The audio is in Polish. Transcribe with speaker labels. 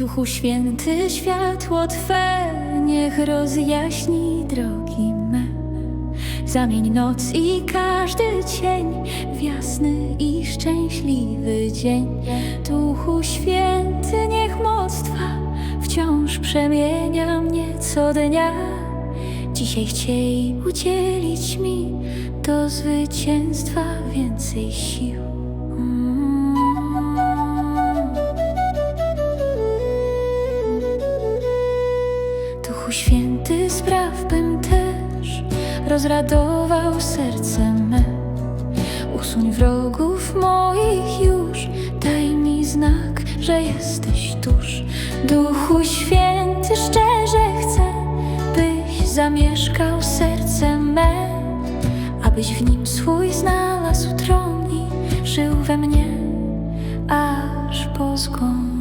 Speaker 1: Duchu Święty, światło Twe niech rozjaśni drogi me. Zamień noc i każdy cień w jasny i szczęśliwy dzień. Duchu Święty, niech moc Twa wciąż przemienia mnie co dnia. Dzisiaj chciej udzielić mi do zwycięstwa więcej sił. Duchu Święty, spraw bym też rozradował serce me. Usuń wrogów moich już, daj mi znak, że jesteś tuż. Duchu Święty, szczerze chcę, byś zamieszkał serce me, abyś w nim swój znalazł tron i żył we mnie aż po zgon.